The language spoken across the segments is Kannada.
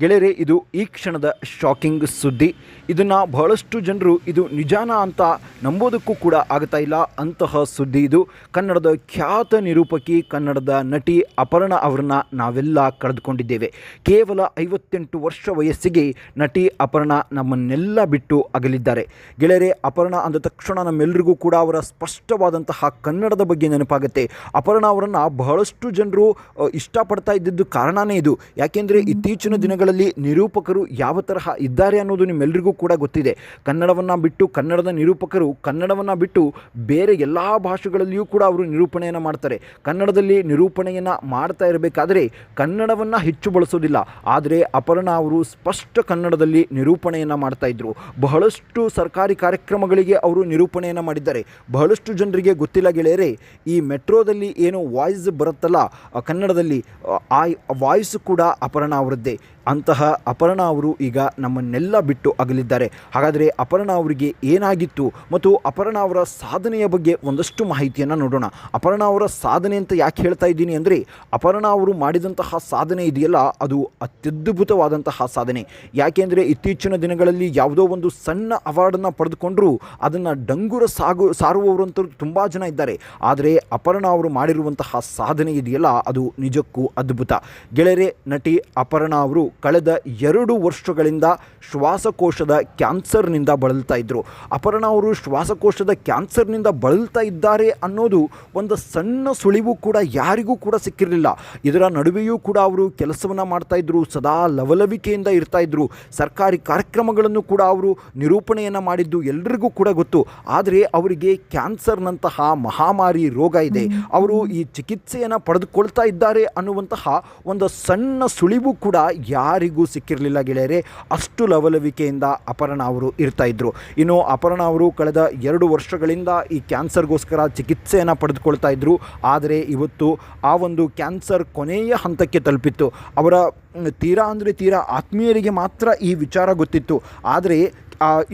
ಗೆಳೆಯರೆ ಇದು ಈ ಕ್ಷಣದ ಶಾಕಿಂಗ್ ಸುದ್ದಿ. ಇದನ್ನು ಬಹಳಷ್ಟು ಜನರು ಇದು ನಿಜಾನ ಅಂತ ನಂಬೋದಕ್ಕೂ ಕೂಡ ಆಗ್ತಾ ಇಲ್ಲ. ಅಂತಹ ಸುದ್ದಿ ಇದು. ಕನ್ನಡದ ಖ್ಯಾತ ನಿರೂಪಕಿ ಕನ್ನಡದ ನಟಿ ಅಪರ್ಣ ಅವರನ್ನು ನಾವೆಲ್ಲ ಕಳೆದುಕೊಂಡಿದ್ದೇವೆ. ಕೇವಲ ಐವತ್ತೆಂಟು ವರ್ಷ ವಯಸ್ಸಿಗೆ ನಟಿ ಅಪರ್ಣ ನಮ್ಮನ್ನೆಲ್ಲ ಬಿಟ್ಟು ಅಗಲಿದ್ದಾರೆ. ಗೆಳೆಯರೆ ಅಪರ್ಣ ಅಂದ ತಕ್ಷಣ ನಮ್ಮೆಲ್ಲರಿಗೂ ಕೂಡ ಅವರ ಸ್ಪಷ್ಟವಾದಂತಹ ಕನ್ನಡದ ಬಗ್ಗೆ ನೆನಪಾಗುತ್ತೆ. ಅಪರ್ಣ ಅವರನ್ನು ಬಹಳಷ್ಟು ಜನರು ಇಷ್ಟಪಡ್ತಾ ಇದ್ದಿದ್ದು ಕಾರಣನೇ ಇದು. ಯಾಕೆಂದರೆ ಇತ್ತೀಚಿನ ದಿನಗಳಲ್ಲಿ ನಿರೂಪಕರು ಯಾವ ತರಹ ಇದ್ದಾರೆ ಅನ್ನೋದು ನಿಮ್ಮೆಲ್ಲರಿಗೂ ಕೂಡ ಗೊತ್ತಿದೆ. ಕನ್ನಡವನ್ನು ಬಿಟ್ಟು ಕನ್ನಡದ ನಿರೂಪಕರು ಕನ್ನಡವನ್ನು ಬಿಟ್ಟು ಬೇರೆ ಎಲ್ಲ ಭಾಷೆಗಳಲ್ಲಿಯೂ ಕೂಡ ಅವರು ನಿರೂಪಣೆಯನ್ನು ಮಾಡ್ತಾರೆ. ಕನ್ನಡದಲ್ಲಿ ನಿರೂಪಣೆಯನ್ನು ಮಾಡ್ತಾ ಇರಬೇಕಾದ್ರೆ ಕನ್ನಡವನ್ನು ಹೆಚ್ಚು ಬಳಸೋದಿಲ್ಲ. ಆದರೆ ಅಪರ್ಣ ಅವರು ಸ್ಪಷ್ಟ ಕನ್ನಡದಲ್ಲಿ ನಿರೂಪಣೆಯನ್ನು ಮಾಡ್ತಾ ಇದ್ದರು ಬಹಳಷ್ಟು ಸರ್ಕಾರಿ ಕಾರ್ಯಕ್ರಮಗಳಿಗೆ ಅವರು ನಿರೂಪಣೆಯನ್ನು ಮಾಡಿದ್ದಾರೆ. ಬಹಳಷ್ಟು ಜನರಿಗೆ ಗೊತ್ತಿಲ್ಲ ಗೆಳೆಯರೆ, ಈ ಮೆಟ್ರೋದಲ್ಲಿ ಏನು ವಾಯ್ಸ್ ಬರುತ್ತಲ್ಲ ಕನ್ನಡದಲ್ಲಿ ಆ ವಾಯ್ಸ್ ಕೂಡ ಅಪರ್ಣ ಅವರದ್ದೇ. ಅಂತಹ ಅಪರ್ಣ ಅವರು ಈಗ ನಮ್ಮನ್ನೆಲ್ಲ ಬಿಟ್ಟು ಅಗಲಿದ್ದಾರೆ. ಹಾಗಾದರೆ ಅಪರ್ಣ ಅವರಿಗೆ ಏನಾಗಿತ್ತು ಮತ್ತು ಅಪರ್ಣ ಅವರ ಸಾಧನೆಯ ಬಗ್ಗೆ ಒಂದಷ್ಟು ಮಾಹಿತಿಯನ್ನು ನೋಡೋಣ. ಅಪರ್ಣ ಅವರ ಸಾಧನೆ ಅಂತ ಯಾಕೆ ಹೇಳ್ತಾ ಇದ್ದೀನಿ ಅಂದರೆ, ಅಪರ್ಣ ಅವರು ಮಾಡಿದಂತಹ ಸಾಧನೆ ಇದೆಯಲ್ಲ, ಅದು ಅತ್ಯದ್ಭುತವಾದಂತಹ ಸಾಧನೆ. ಯಾಕೆಂದರೆ ಇತ್ತೀಚಿನ ದಿನಗಳಲ್ಲಿ ಯಾವುದೋ ಒಂದು ಸಣ್ಣ ಅವಾರ್ಡನ್ನು ಪಡೆದುಕೊಂಡರೂ, ಅದನ್ನು ಡಂಗುರ ಸಾಗು, ಸಾರುವವರಂತೂ ತುಂಬ ಜನ ಇದ್ದಾರೆ. ಆದರೆ ಅಪರ್ಣ ಅವರು ಮಾಡಿರುವಂತಹ ಸಾಧನೆ ಇದೆಯಲ್ಲ, ಅದು ನಿಜಕ್ಕೂ ಅದ್ಭುತ. ಗೆಳೆಯರೆ, ನಟಿ ಅಪರ್ಣ ಅವರು ಕಳೆದ ಎರಡು ವರ್ಷಗಳಿಂದ ಶ್ವಾಸಕೋಶದ ಕ್ಯಾನ್ಸರ್ನಿಂದ ಬಳಲ್ತಾ ಇದ್ದರು ಅಪರ್ಣ ಅವರು ಶ್ವಾಸಕೋಶದ ಕ್ಯಾನ್ಸರ್ನಿಂದ ಬಳಲ್ತಾ ಇದ್ದಾರೆ ಅನ್ನೋದು ಒಂದು ಸಣ್ಣ ಸುಳಿವು ಕೂಡ ಯಾರಿಗೂ ಕೂಡ ಸಿಕ್ಕಿರಲಿಲ್ಲ. ಇದರ ನಡುವೆಯೂ ಕೂಡ ಅವರು ಕೆಲಸವನ್ನು ಮಾಡ್ತಾಯಿದ್ರು ಸದಾ ಲವಲವಿಕೆಯಿಂದ ಇರ್ತಾಯಿದ್ರು ಸರ್ಕಾರಿ ಕಾರ್ಯಕ್ರಮಗಳನ್ನು ಕೂಡ ಅವರು ನಿರೂಪಣೆಯನ್ನು ಮಾಡಿದ್ದು ಎಲ್ಲರಿಗೂ ಕೂಡ ಗೊತ್ತು. ಆದರೆ ಅವರಿಗೆ ಕ್ಯಾನ್ಸರ್ನಂತಹ ಮಹಾಮಾರಿ ರೋಗ ಇದೆ. ಅವರು ಈ ಚಿಕಿತ್ಸೆಯನ್ನು ಪಡೆದುಕೊಳ್ತಾ ಇದ್ದಾರೆ ಅನ್ನುವಂತಹ ಒಂದು ಸಣ್ಣ ಸುಳಿವು ಕೂಡ ಯಾರಿಗೂ ಸಿಕ್ಕಿರಲಿಲ್ಲ ಗೆಳೆಯರೆ, ಅಷ್ಟು ಲವಲವಿಕೆಯಿಂದ ಅಪರ್ಣ ಅವರು ಇರ್ತಾಯಿದ್ರು ಇನ್ನು ಅಪರ್ಣ ಅವರು ಕಳೆದ ಎರಡು ವರ್ಷಗಳಿಂದ ಈ ಕ್ಯಾನ್ಸರ್ಗೋಸ್ಕರ ಚಿಕಿತ್ಸೆಯನ್ನು ಪಡೆದುಕೊಳ್ತಾ ಇದ್ದರು ಆದರೆ ಇವತ್ತು ಆ ಒಂದು ಕ್ಯಾನ್ಸರ್ ಕೊನೆಯ ಹಂತಕ್ಕೆ ತಲುಪಿತ್ತು. ಅವರ ತೀರಾ ಅಂದರೆ ತೀರಾ ಆತ್ಮೀಯರಿಗೆ ಮಾತ್ರ ಈ ವಿಚಾರ ಗೊತ್ತಿತ್ತು. ಆದರೆ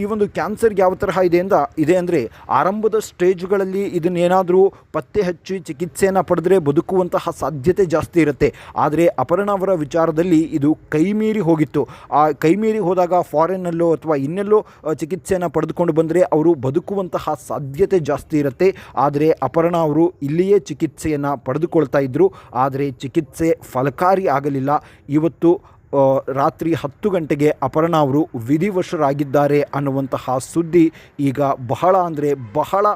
ಈ ಒಂದು ಕ್ಯಾನ್ಸರ್ಗೆ ಯಾವ ತರಹ ಇದೆ ಅಂತ ಇದೆ ಅಂದರೆ ಆರಂಭದ ಸ್ಟೇಜ್ಗಳಲ್ಲಿ ಇದನ್ನೇನಾದರೂ ಪತ್ತೆ ಹಚ್ಚಿ ಚಿಕಿತ್ಸೆಯನ್ನು ಪಡೆದ್ರೆ ಬದುಕುವಂತಹ ಸಾಧ್ಯತೆ ಜಾಸ್ತಿ ಇರುತ್ತೆ. ಆದರೆ ಅಪರ್ಣ ಅವರ ವಿಚಾರದಲ್ಲಿ ಇದು ಕೈಮೀರಿ ಹೋಗಿತ್ತು. ಆ ಕೈಮೀರಿ ಹೋದಾಗ ಫಾರಿನ್ನಲ್ಲೋ ಅಥವಾ ಇನ್ನೆಲ್ಲೋ ಚಿಕಿತ್ಸೆಯನ್ನು ಪಡೆದುಕೊಂಡು ಬಂದರೆ ಅವರು ಬದುಕುವಂತಹ ಸಾಧ್ಯತೆ ಜಾಸ್ತಿ ಇರುತ್ತೆ. ಆದರೆ ಅಪರ್ಣ ಅವರು ಇಲ್ಲಿಯೇ ಚಿಕಿತ್ಸೆಯನ್ನು ಪಡೆದುಕೊಳ್ತಾ ಇದ್ದರು ಆದರೆ ಚಿಕಿತ್ಸೆ ಫಲಕಾರಿ ಆಗಲಿಲ್ಲ. ಇವತ್ತು ರಾತ್ರಿ ಹತ್ತು ಗಂಟೆಗೆ ಅಪರ್ಣ ಅವರು ವಿಧಿವಶರಾಗಿದ್ದಾರೆ ಅನ್ನುವಂತಹ ಸುದ್ದಿ ಈಗ ಬಹಳ ಅಂದರೆ ಬಹಳ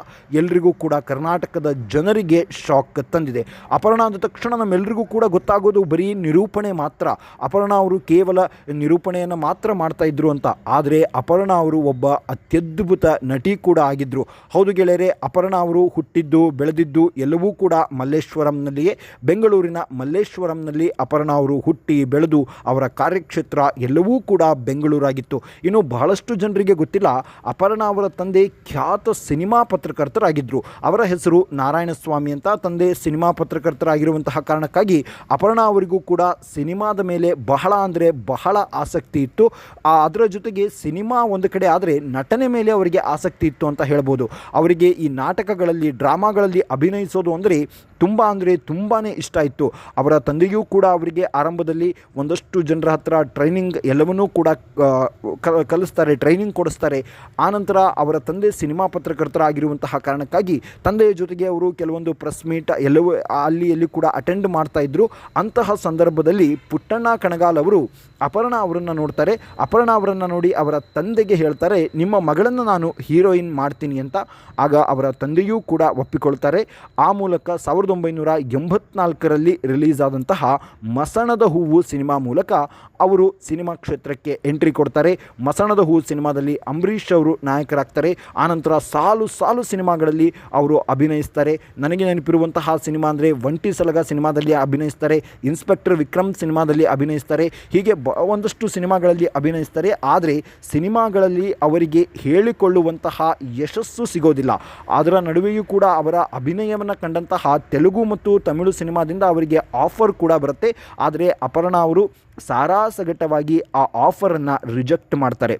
ಎಲ್ರಿಗೂ ಕೂಡ ಕರ್ನಾಟಕದ ಜನರಿಗೆ ಶಾಕ್ ತಂದಿದೆ. ಅಪರ್ಣ ಅಂದ ತಕ್ಷಣ ನಮ್ಮೆಲ್ಲರಿಗೂ ಕೂಡ ಗೊತ್ತಾಗೋದು ಬರೀ ನಿರೂಪಣೆ ಮಾತ್ರ. ಅಪರ್ಣ ಅವರು ಕೇವಲ ನಿರೂಪಣೆಯನ್ನು ಮಾತ್ರ ಮಾಡ್ತಾ ಇದ್ರು ಅಂತ. ಆದರೆ ಅಪರ್ಣ ಅವರು ಒಬ್ಬ ಅತ್ಯದ್ಭುತ ನಟಿ ಕೂಡ ಆಗಿದ್ದರು ಹೌದು ಗೆಳೆಯರೆ, ಅಪರ್ಣ ಅವರು ಹುಟ್ಟಿದ್ದು, ಬೆಳೆದಿದ್ದು ಎಲ್ಲವೂ ಕೂಡ ಮಲ್ಲೇಶ್ವರಂನಲ್ಲಿಯೇ. ಬೆಂಗಳೂರಿನ ಮಲ್ಲೇಶ್ವರಂನಲ್ಲಿ ಅಪರ್ಣ ಅವರು ಹುಟ್ಟಿ ಬೆಳೆದು ಅವರ ಕಾರ್ಯಕ್ಷೇತ್ರ ಎಲ್ಲವೂ ಕೂಡ ಬೆಂಗಳೂರಾಗಿತ್ತು. ಇನ್ನು ಬಹಳಷ್ಟು ಜನರಿಗೆ ಗೊತ್ತಿಲ್ಲ, ಅಪರ್ಣ ಅವರ ತಂದೆ ಖ್ಯಾತ ಸಿನಿಮಾ ಪತ್ರಕರ್ತರಾಗಿದ್ದರು ಅವರ ಹೆಸರು ನಾರಾಯಣಸ್ವಾಮಿ ಅಂತ ತಂದೆ ಸಿನಿಮಾ ಪತ್ರಕರ್ತರಾಗಿರುವಂತಹ ಕಾರಣಕ್ಕಾಗಿ ಅಪರ್ಣ ಅವರಿಗೂ ಕೂಡ ಸಿನಿಮಾದ ಮೇಲೆ ಬಹಳ ಅಂದರೆ ಬಹಳ ಆಸಕ್ತಿ ಇತ್ತು. ಅದರ ಜೊತೆಗೆ ಸಿನಿಮಾ ಒಂದು ಕಡೆ ಆದರೆ ನಟನೆ ಮೇಲೆ ಅವರಿಗೆ ಆಸಕ್ತಿ ಇತ್ತು ಅಂತ ಹೇಳ್ಬೋದು. ಅವರಿಗೆ ಈ ನಾಟಕಗಳಲ್ಲಿ, ಡ್ರಾಮಾಗಳಲ್ಲಿ ಅಭಿನಯಿಸೋದು ಅಂದರೆ ತುಂಬ ಅಂದರೆ ತುಂಬಾ ಇಷ್ಟ ಇತ್ತು. ಅವರ ತಂದೆಯೂ ಕೂಡ ಅವರಿಗೆ ಆರಂಭದಲ್ಲಿ ಒಂದಷ್ಟು ಜನರ ಹತ್ರ ಟ್ರೈನಿಂಗ್ ಎಲ್ಲವನ್ನೂ ಕೂಡ ಕಲಿಸ್ತಾರೆ ಟ್ರೈನಿಂಗ್ ಕೊಡಿಸ್ತಾರೆ. ಆನಂತರ ಅವರ ತಂದೆ ಸಿನಿಮಾ ಪತ್ರಕರ್ತರಾಗಿರುವಂತಹ ಕಾರಣಕ್ಕಾಗಿ ತಂದೆಯ ಜೊತೆಗೆ ಅವರು ಕೆಲವೊಂದು ಪ್ರೆಸ್ ಮೀಟ್ ಎಲ್ಲವೂ ಅಲ್ಲಿ ಎಲ್ಲಿ ಕೂಡ ಅಟೆಂಡ್ ಮಾಡ್ತಾ ಇದ್ದರು ಅಂತಹ ಸಂದರ್ಭದಲ್ಲಿ ಪುಟ್ಟಣ್ಣ ಕಣಗಾಲ್ ಅವರು ಅಪರ್ಣ ಅವರನ್ನು ನೋಡ್ತಾರೆ. ಅಪರ್ಣ ಅವರನ್ನು ನೋಡಿ ಅವರ ತಂದೆಗೆ ಹೇಳ್ತಾರೆ, ನಿಮ್ಮ ಮಗಳನ್ನು ನಾನು ಹೀರೋಯಿನ್ ಮಾಡ್ತೀನಿ ಅಂತ. ಆಗ ಅವರ ತಂದೆಯೂ ಕೂಡ ಒಪ್ಪಿಕೊಳ್ತಾರೆ. ಆ ಮೂಲಕ ಸಾವಿರದ ಒಂಬೈನೂರ ಎಂಬತ್ನಾಲ್ಕರಲ್ಲಿ ರಿಲೀಸ್ ಆದಂತಹ ಮಸಣದ ಹೂವು ಸಿನಿಮಾ ಮೂಲಕ ಅವರು ಸಿನಿಮಾ ಕ್ಷೇತ್ರಕ್ಕೆ ಎಂಟ್ರಿ ಕೊಡ್ತಾರೆ. ಮಸಣದ ಹೂವು ಸಿನಿಮಾದಲ್ಲಿ ಅಂಬರೀಷ್ ಅವರು ನಾಯಕರಾಗ್ತಾರೆ. ಆನಂತರ ಸಾಲು ಸಾಲು ಸಿನಿಮಾಗಳಲ್ಲಿ ಅವರು ಅಭಿನಯಿಸ್ತಾರೆ. ನನಗೆ ನೆನಪಿರುವಂತಹ ಸಿನಿಮಾ ಅಂದರೆ ಒಂಟಿ ಸಲಗ ಸಿನಿಮಾದಲ್ಲಿ ಅಭಿನಯಿಸ್ತಾರೆ. ಇನ್ಸ್ಪೆಕ್ಟರ್ ವಿಕ್ರಮ್ ಸಿನಿಮಾದಲ್ಲಿ ಅಭಿನಯಿಸ್ತಾರೆ. ಹೀಗೆ ಬ ಒಂದಷ್ಟು ಸಿನಿಮಾಗಳಲ್ಲಿ ಅಭಿನಯಿಸ್ತಾರೆ. ಆದರೆ ಸಿನಿಮಾಗಳಲ್ಲಿ ಅವರಿಗೆ ಹೇಳಿಕೊಳ್ಳುವಂತಹ ಯಶಸ್ಸು ಸಿಗೋದಿಲ್ಲ. ಅದರ ನಡುವೆಯೂ ಕೂಡ ಅವರ ಅಭಿನಯವನ್ನು ಕಂಡಂತಹ ತೆಲುಗು ಮತ್ತು ತಮಿಳು ಸಿನಿಮಾದಿಂದ ಅವರಿಗೆ ಆಫರ್ ಕೂಡ ಬರುತ್ತೆ. ಆದರೆ ಅಪರ್ಣ ಅವರು ಸಾರಾಸಗಟವಾಗಿ ಆ ಆಫರನ್ನು ರಿಜೆಕ್ಟ್ ಮಾಡ್ತಾರೆ.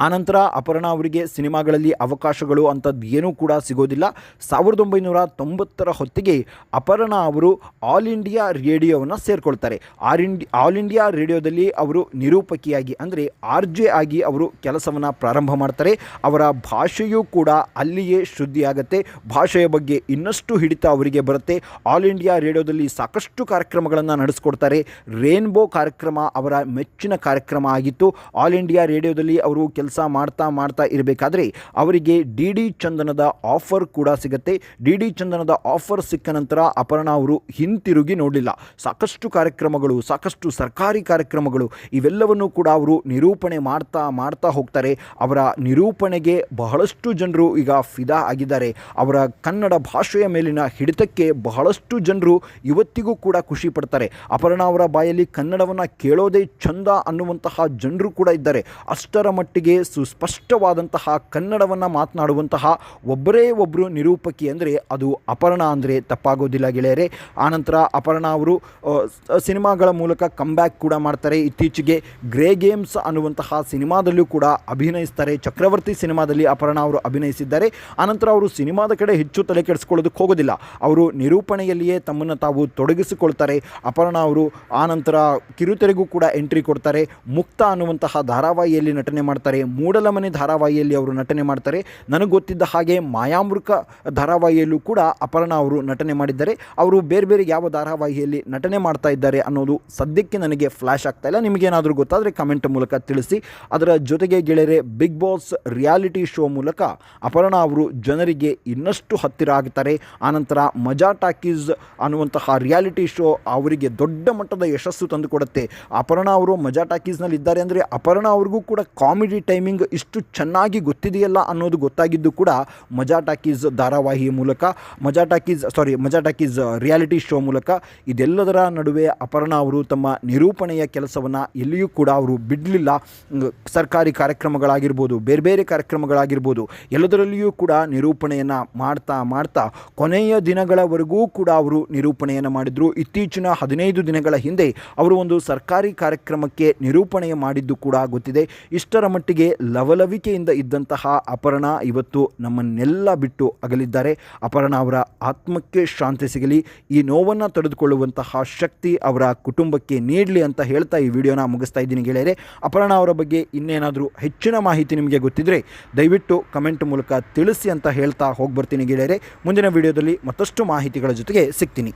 ಆನಂತರ ಅಪರ್ಣ ಅವರಿಗೆ ಸಿನಿಮಾಗಳಲ್ಲಿ ಅವಕಾಶಗಳು ಅಂಥದ್ದು ಏನೂ ಕೂಡ ಸಿಗೋದಿಲ್ಲ. ಸಾವಿರದ ಒಂಬೈನೂರ ತೊಂಬತ್ತರ ಹೊತ್ತಿಗೆ ಅಪರ್ಣ ಅವರು ಆಲ್ ಇಂಡಿಯಾ ರೇಡಿಯೋವನ್ನು ಸೇರಿಕೊಳ್ತಾರೆ. ಆರ್ ಇಂಡಿ, ಆಲ್ ಇಂಡಿಯಾ ರೇಡಿಯೋದಲ್ಲಿ ಅವರು ನಿರೂಪಕಿಯಾಗಿ ಅಂದರೆ ಆರ್ ಜೆ ಆಗಿ ಅವರು ಕೆಲಸವನ್ನು ಪ್ರಾರಂಭ ಮಾಡ್ತಾರೆ. ಅವರ ಭಾಷೆಯೂ ಕೂಡ ಅಲ್ಲಿಯೇ ಶುದ್ಧಿಯಾಗತ್ತೆ. ಭಾಷೆಯ ಬಗ್ಗೆ ಇನ್ನಷ್ಟು ಹಿಡಿತ ಅವರಿಗೆ ಬರುತ್ತೆ. ಆಲ್ ಇಂಡಿಯಾ ರೇಡಿಯೋದಲ್ಲಿ ಸಾಕಷ್ಟು ಕಾರ್ಯಕ್ರಮಗಳನ್ನು ನಡೆಸ್ಕೊಡ್ತಾರೆ. ರೇನ್ಬೋ ಕಾರ್ಯಕ್ರಮ ಅವರ ಮೆಚ್ಚಿನ ಕಾರ್ಯಕ್ರಮ ಆಗಿತ್ತು. ಆಲ್ ಇಂಡಿಯಾ ರೇಡಿಯೋದಲ್ಲಿ ಅವರು ಕೆಲಸ ಮಾಡ್ತಾ ಮಾಡ್ತಾ ಇರಬೇಕಾದ್ರೆ ಅವರಿಗೆ ಡಿ ಡಿ ಚಂದನದ ಆಫರ್ ಕೂಡ ಸಿಗುತ್ತೆ. ಡಿ ಡಿ ಚಂದನದ ಆಫರ್ ಸಿಕ್ಕ ನಂತರ ಅಪರ್ಣ ಅವರು ಹಿಂತಿರುಗಿ ನೋಡಲಿಲ್ಲ. ಸಾಕಷ್ಟು ಕಾರ್ಯಕ್ರಮಗಳು, ಸಾಕಷ್ಟು ಸರ್ಕಾರಿ ಕಾರ್ಯಕ್ರಮಗಳು ಇವೆಲ್ಲವನ್ನು ಕೂಡ ಅವರು ನಿರೂಪಣೆ ಮಾಡ್ತಾ ಮಾಡ್ತಾ ಹೋಗ್ತಾರೆ. ಅವರ ನಿರೂಪಣೆಗೆ ಬಹಳಷ್ಟು ಜನರು ಈಗ ಫಿದಾ ಆಗಿದ್ದಾರೆ. ಅವರ ಕನ್ನಡ ಭಾಷೆಯ ಮೇಲಿನ ಹಿಡಿತಕ್ಕೆ ಬಹಳಷ್ಟು ಜನರು ಇವತ್ತಿಗೂ ಕೂಡ ಖುಷಿ ಪಡ್ತಾರೆ. ಅಪರ್ಣ ಅವರ ಬಾಯಲ್ಲಿ ಕನ್ನಡವನ್ನು ಕೇಳೋದೇ ಚಂದ ಅನ್ನುವಂತಹ ಜನರು ಕೂಡ ಇದ್ದಾರೆ. ಅಷ್ಟರ ಮಟ್ಟಿಗೆ ಸುಸ್ಪಷ್ಟವಾದಂತಹ ಕನ್ನಡವನ್ನು ಮಾತನಾಡುವಂತಹ ಒಬ್ಬರೇ ಒಬ್ಬರು ನಿರೂಪಕಿ ಅಂದರೆ ಅದು ಅಪರ್ಣ ಅಂದರೆ ತಪ್ಪಾಗೋದಿಲ್ಲ ಗೆಳೆಯರೆ. ಆನಂತರ ಅಪರ್ಣ ಅವರು ಸಿನಿಮಾಗಳ ಮೂಲಕ ಕಮ್ಬ್ಯಾಕ್ ಕೂಡ ಮಾಡ್ತಾರೆ. ಇತ್ತೀಚೆಗೆ ಗ್ರೇ ಗೇಮ್ಸ್ ಅನ್ನುವಂತಹ ಸಿನಿಮಾದಲ್ಲೂ ಕೂಡ ಅಭಿನಯಿಸ್ತಾರೆ. ಚಕ್ರವರ್ತಿ ಸಿನಿಮಾದಲ್ಲಿ ಅಪರ್ಣ ಅವರು ಅಭಿನಯಿಸಿದ್ದಾರೆ. ಆನಂತರ ಅವರು ಸಿನಿಮಾದ ಕಡೆ ಹೆಚ್ಚು ತಲೆ ಕೆಡಿಸ್ಕೊಳ್ಳೋದಕ್ಕೆ ಹೋಗೋದಿಲ್ಲ. ಅವರು ನಿರೂಪಣೆಯಲ್ಲಿಯೇ ತಮ್ಮನ್ನು ತಾವು ತೊಡಗಿಸಿಕೊಳ್ತಾರೆ. ಅಪರ್ಣ ಅವರು ಆನಂತರ ಕಿರುತೆರೆಗೂ ಕೂಡ ಎಂಟ್ರಿ ಕೊಡ್ತಾರೆ. ಮುಕ್ತ ಅನ್ನುವಂತಹ ಧಾರಾವಾಹಿಯಲ್ಲಿ ನಟನೆ ಮೂಡಲಮನೆ ಧಾರಾವಾಹಿಯಲ್ಲಿ ಅವರು ನಟನೆ ಮಾಡ್ತಾರೆ. ನನಗೆ ಗೊತ್ತಿದ್ದ ಹಾಗೆ ಮಾಯಾಮೃಕ ಧಾರಾವಾಹಿಯಲ್ಲೂ ಕೂಡ ಅಪರ್ಣ ಅವರು ನಟನೆ ಮಾಡಿದ್ದಾರೆ. ಅವರು ಬೇರೆ ಬೇರೆ ಯಾವ ಧಾರಾವಾಹಿಯಲ್ಲಿ ನಟನೆ ಮಾಡ್ತಾ ಇದ್ದಾರೆ ಅನ್ನೋದು ಸದ್ಯಕ್ಕೆ ನನಗೆ ಫ್ಲ್ಯಾಶ್ ಆಗ್ತಾ ಇಲ್ಲ. ನಿಮಗೇನಾದರೂ ಗೊತ್ತಾದರೆ ಕಮೆಂಟ್ ಮೂಲಕ ತಿಳಿಸಿ. ಅದರ ಜೊತೆಗೆ ಗೆಳೆಯರೆ, ಬಿಗ್ ಬಾಸ್ ರಿಯಾಲಿಟಿ ಶೋ ಮೂಲಕ ಅಪರ್ಣ ಅವರು ಜನರಿಗೆ ಇನ್ನಷ್ಟು ಹತ್ತಿರ ಆಗ್ತಾರೆ. ಆನಂತರ ಮಜಾ ಟಾಕೀಸ್ ಅನ್ನುವಂತಹ ರಿಯಾಲಿಟಿ ಶೋ ಅವರಿಗೆ ದೊಡ್ಡ ಮಟ್ಟದ ಯಶಸ್ಸು ತಂದುಕೊಡುತ್ತೆ. ಅಪರ್ಣ ಅವರು ಮಜಾ ಟಾಕೀಸ್ನಲ್ಲಿ ಇದ್ದಾರೆ ಅಂದರೆ ಅಪರ್ಣ ಅವ್ರಿಗೂ ಕೂಡ ಕಾಮಿಡಿ ಟೈಮಿಂಗ್ ಇಷ್ಟು ಚೆನ್ನಾಗಿ ಗೊತ್ತಿದೆಯಲ್ಲ ಅನ್ನೋದು ಗೊತ್ತಾಗಿದ್ದು ಕೂಡ ಮಜಾ ಟಾಕೀಸ್ ಧಾರಾವಾಹಿಯ ಮೂಲಕ, ಮಜಾ ಟಾಕೀಸ್ ಸಾರಿ ಮಜಾ ಟಾಕೀಸ್ ರಿಯಾಲಿಟಿ ಶೋ ಮೂಲಕ ಇದೆಲ್ಲದರ ನಡುವೆ ಅಪರ್ಣಾ ಅವರು ತಮ್ಮ ನಿರೂಪಣೆಯ ಕೆಲಸವನ್ನು ಎಲ್ಲಿಯೂ ಕೂಡ ಅವರು ಬಿಡಲಿಲ್ಲ. ಸರ್ಕಾರಿ ಕಾರ್ಯಕ್ರಮಗಳಾಗಿರ್ಬೋದು, ಬೇರೆ ಬೇರೆ ಕಾರ್ಯಕ್ರಮಗಳಾಗಿರ್ಬೋದು, ಎಲ್ಲದರಲ್ಲಿಯೂ ಕೂಡ ನಿರೂಪಣೆಯನ್ನು ಮಾಡ್ತಾ ಮಾಡ್ತಾ ಕೊನೆಯ ದಿನಗಳವರೆಗೂ ಕೂಡ ಅವರು ನಿರೂಪಣೆಯನ್ನು ಮಾಡಿದರು. ಇತ್ತೀಚಿನ ಹದಿನೈದು ದಿನಗಳ ಹಿಂದೆ ಅವರು ಒಂದು ಸರ್ಕಾರಿ ಕಾರ್ಯಕ್ರಮಕ್ಕೆ ನಿರೂಪಣೆ ಮಾಡಿದ್ದು ಕೂಡ ಗೊತ್ತಿದೆ. ಇಷ್ಟರ ಮಟ್ಟಿಗೆ ಲವಲವಿಕೆಯಿಂದ ಇದ್ದಂತಹ ಅಪರ್ಣ ಇವತ್ತು ನಮ್ಮನ್ನೆಲ್ಲ ಬಿಟ್ಟು ಅಗಲಿದ್ದಾರೆ. ಅಪರ್ಣ ಅವರ ಆತ್ಮಕ್ಕೆ ಶಾಂತಿ ಸಿಗಲಿ, ಈ ನೋವನ್ನು ತಡೆದುಕೊಳ್ಳುವಂತಹ ಶಕ್ತಿ ಅವರ ಕುಟುಂಬಕ್ಕೆ ನೀಡಲಿ ಅಂತ ಹೇಳ್ತಾ ಈ ವಿಡಿಯೋನ ಮುಗಿಸ್ತಾ ಇದ್ದೀನಿ ಗೆಳೆಯರೆ. ಅಪರ್ಣ ಅವರ ಬಗ್ಗೆ ಇನ್ನೇನಾದರೂ ಹೆಚ್ಚಿನ ಮಾಹಿತಿ ನಿಮಗೆ ಗೊತ್ತಿದ್ದರೆ ದಯವಿಟ್ಟು ಕಮೆಂಟ್ ಮೂಲಕ ತಿಳಿಸಿ ಅಂತ ಹೇಳ್ತಾ ಹೋಗಿ ಬರ್ತೀನಿ ಗೆಳೆಯರೆ. ಮುಂದಿನ ವಿಡಿಯೋದಲ್ಲಿ ಮತ್ತಷ್ಟು ಮಾಹಿತಿಗಳ ಜೊತೆಗೆ ಸಿಗ್ತೀನಿ.